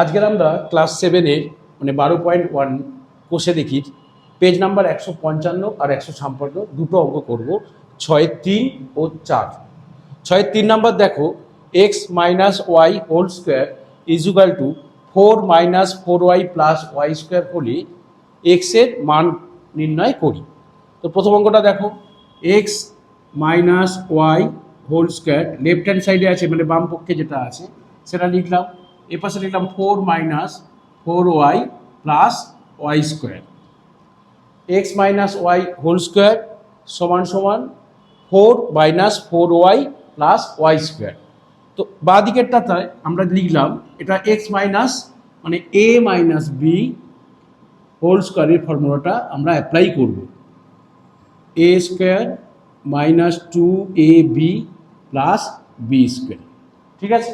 আজকের আমরা ক্লাস সেভেনের মানে বারো পয়েন্ট ওয়ান কোষে দেখি পেজ নাম্বার একশো পঞ্চান্ন আর একশো ছাপ্পান্ন, দুটো অঙ্ক করব, ছয় তিন ও চার। ছয়ের তিন নাম্বার দেখো X minus Y whole square equal to four minus four Y plus Y square হলে এক্সের মান নির্ণয় করি। তো প্রথম অঙ্কটা দেখো X minus Y whole square left hand সাইডে আছে মানে বাম পক্ষে যেটা আছে, সেটা লিখলাম। এ পাশে লিখলাম four minus four Y plus Y square. X minus Y whole square সমান সমান four minus four Y plus Y square. তো বাঁ দিকেরটাতে আমরা লিখলাম এটা এক্স মাইনাস মানে এ মাইনাস বি হোল স্কোয়ারের ফর্মুলাটা আমরা অ্যাপ্লাই করব। A square minus two a b plus b square. ঠিক আছে?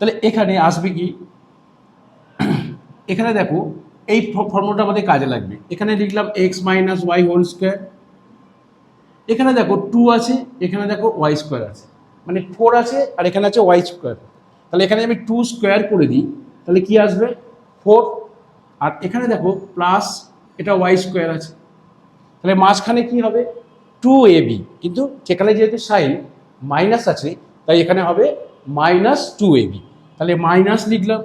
তাহলে এখানে আসবে কি? এখানে দেখো, এই ফর্মুলাটা আমাদের কাজে লাগবে। এখানে লিখলাম x minus y whole square এখানে দেখো টু আছে, এখানে দেখো ওয়াই স্কোয়ার আছে। মানে ফোর আছে, আর এখানে আছে ওয়াই স্কোয়ার তাহলে এখানে আমি টু স্কোয়ার করে দিই, তাহলে কি আসবে? ফোর আর এখানে দেখো প্লাস এটা ওয়াই স্কোয়ার আছে। তাহলে মাঝখানে কি হবে? টু এ বি কিন্তু সেখানে যেহেতু সাইন মাইনাস আছে, তাই এখানে হবে মাইনাস টু এ বি তাহলে মাইনাস লিখলাম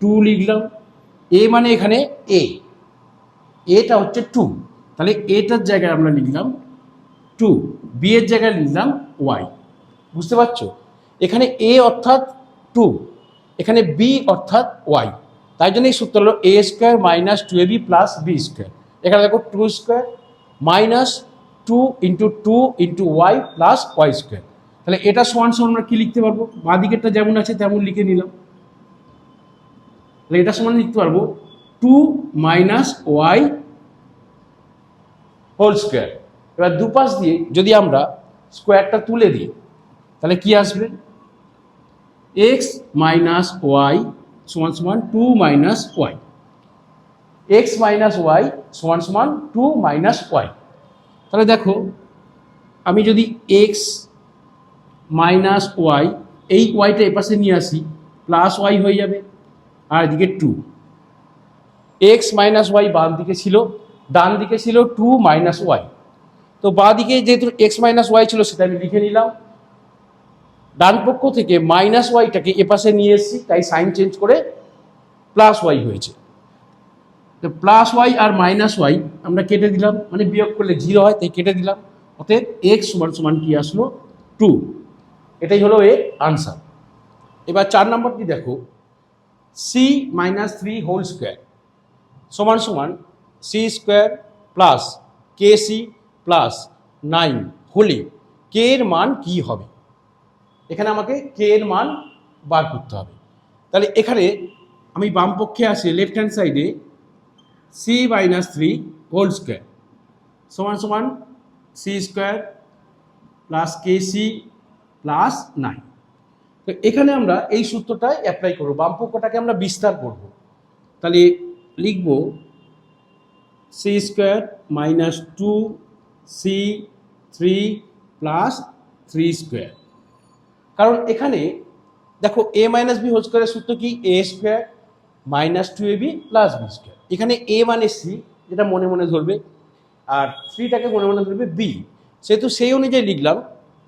টু লিখলাম এ মানে এখানে এ এটা হচ্ছে টু তাহলে এটার জায়গায় আমরা লিখলাম টু বি এর জায়গায় লিখলাম ওয়াই বুঝতে পারছ? এখানে এ অর্থাৎ টু এখানে বি অর্থাৎ ওয়াই তাই জন্য এই সূত্র হলো a square minus two a b plus b square এখানে দেখো two square minus two into two into y plus y square তাহলে এটা সমান সমান আমরা কী লিখতে পারব? বাঁ দিকেরটা যেমন আছে তেমন লিখে নিলাম। তাহলে এটা সমান লিখতে পারব two minus y whole square এবার দুপাশ দিয়ে যদি আমরা স্কোয়ারটা তুলে দিই, তাহলে কি আসবে? এক্স মাইনাস ওয়াই সমান সমান two minus y x minus y সমান সমান টু মাইনাস ওয়াই তাহলে দেখো, আমি যদি এক্স মাইনাস ওয়াই এই ওয়াইটা এপাশে নিয়ে আসি প্লাস ওয়াই হয়ে যাবে, আর এদিকে টু এক্স মাইনাস ওয়াই বাম দিকে ছিল, ডান দিকে ছিল টু মাইনাস ওয়াই তো বাঁ দিকে যেহেতু এক্স মাইনাস ওয়াই ছিল, সেটা আমি লিখে নিলাম। ডান পক্ষ থেকে মাইনাস ওয়াইটাকে এপাশে নিয়ে এসেছি, তাই সাইন চেঞ্জ করে প্লাস ওয়াই হয়েছে। তো প্লাস ওয়াই আর মাইনাস ওয়াই আমরা কেটে দিলাম মানে বিয়োগ করলে জিরো হয়, তাই কেটে দিলাম। অতএব এক্স সমান সমান কি আসলো? টু এটাই হলো এর আনসার এবার চার নম্বরটি দেখো? C minus three whole square সমান সমান c square plus k c plus nine হলে কে এর মান কি হবে? এখানে আমাকে কে এর মান বার করতে হবে। তাহলে এখানে আমি বাম পক্ষে আসি লেফট হ্যান্ড সাইডে c minus three whole square সমান সমান c square plus k c plus nine. তো এখানে আমরা এই সূত্রটা অ্যাপ্লাই করব, বাম পক্ষটাকে আমরা বিস্তার করব। তাহলে লিখব c square minus two c three plus three square কারণ এখানে দেখো এ মাইনাস বি হোল স্কোয়ারের সূত্র কি? A square minus two a b plus b square এখানে এ মানে সি যেটা মনে মনে ধরবে, আর থ্রিটাকে মনে মনে ধরবে বি সেহেতু সেই অনুযায়ী লিখলাম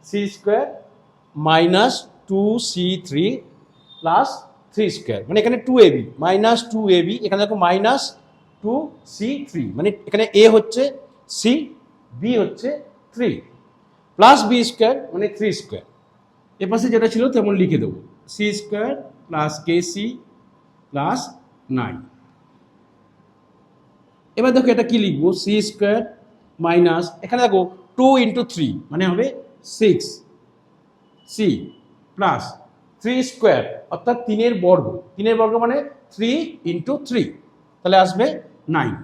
c square minus two c three plus three square. মানে এখানে two a b minus two a b এখানে দেখো মাইনাস টু সি থ্রি মানে এখানে এ হচ্ছে সি বি হচ্ছে থ্রি প্লাস বি স্কোয়ার মানে থ্রি স্কোয়ার। এ পাশে যেটা ছিল তেমন লিখে দেবো। C square plus k c plus nine এবার দেখো এটা কি লিখব? সি স্কোয়ার মাইনাস, এখানে দেখো টু ইন্টু থ্রি মানে হবে six c plus three square অর্থাৎ তিনের বর্গ। তিনের বর্গ মানে থ্রি ইন্টু থ্রি তাহলে আসবে নাইন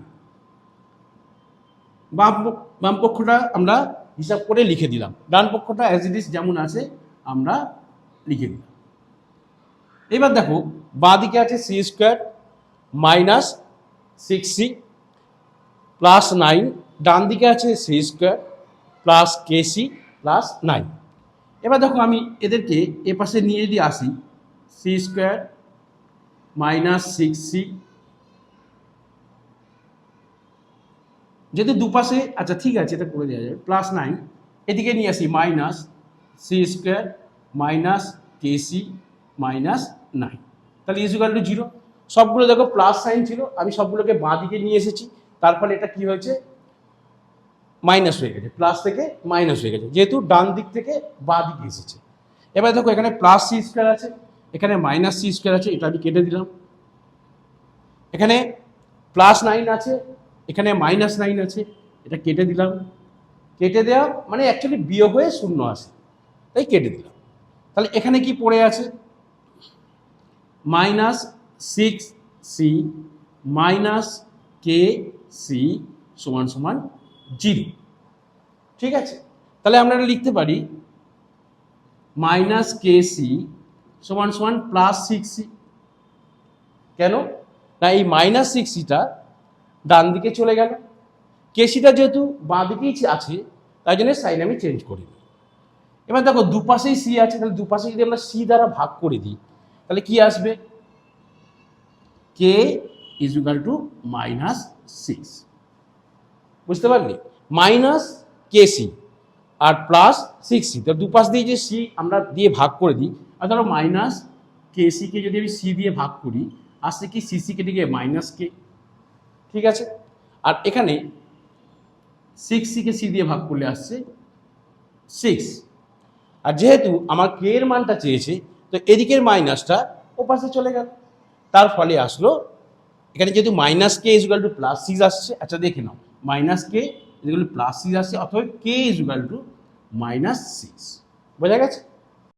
বাম বাম পক্ষটা আমরা হিসাব করে লিখে দিলাম। ডান পক্ষটা অ্যাজ ইট ইস যেমন আছে, আমরা লিখে দিলাম। এবার দেখো বাঁ দিকে আছে c square minus six c plus nine ডান দিকে আছে c square plus k c plus nine এবার দেখো আমি এদেরকে এ পাশে নিয়ে যদি আসি c square minus six c যেহেতু দুপাশে আচ্ছা ঠিক আছে, এটা করে দেওয়া যাবে প্লাস নাইন এদিকে নিয়ে আসি minus c square minus k c minus nine তাহলে ইজুকাল টু জিরো সবগুলো দেখো প্লাস সাইন ছিল, আমি সবগুলোকে বাঁ দিকে নিয়ে এসেছি, তার ফলে এটা কি হয়েছে? মাইনাস হয়ে গেছে প্লাস থেকে মাইনাস হয়ে গেছে। যেহেতু ডান দিক থেকে বাঁ দিকে এসেছে। এবার দেখো, এখানে প্লাস সি স্কোয়ার আছে, এখানে মাইনাস সি স্কোয়ার আছে, এটা আমি কেটে দিলাম। এখানে প্লাস নাইন আছে, এখানে মাইনাস নাইন আছে, এটা কেটে দিলাম। কেটে দেওয়া মানে অ্যাকচুয়ালি বিয়োগ হয়ে শূন্য আসে তাই কেটে দিলাম। তাহলে এখানে কি পড়ে আছে? Minus six c minus k c সমান সমান জিরো। ঠিক আছে? তাহলে আমরা লিখতে পারি মাইনাস কে সি সমান সমান প্লাস সিক্স সি কেন? না, এই মাইনাস সিক্স সিটা ডান দিকে চলে গেল। কেসিটা যেহেতু বাঁ দিকেই আছে, তাই জন্য সাইন আমি চেঞ্জ করি এবার দেখো, দুপাশেই সি আছে, তাহলে দুপাশে যদি আমরা সি দ্বারা ভাগ করে দিই, তাহলে কি আসবে? K is equal to minus six বুঝতে পারলি? মাইনাস কে সি আর প্লাস সিক্স। সি তো দুপাশ দিয়ে যে সি আমরা দিয়ে ভাগ করে দিই, আর ধরো মাইনাস কে সিকে যদি আমি সি দিয়ে ভাগ করি আসছে কি সি সি কেটে গিয়ে মাইনাস কে? ঠিক আছে? আর এখানে সিক্স সিকে সি দিয়ে ভাগ করলে আসছে সিক্স। আর যেহেতু আমার কে এর মানটা চেয়েছে, তো এদিকের মাইনাসটা ওপাশে চলে গেল। তার ফলে আসলো, এখানে যেহেতু minus k equal to plus six আসছে আচ্ছা দেখে নাও। Minus k to plus six আসছে অথবা k equal to minus six বোঝা গেছে?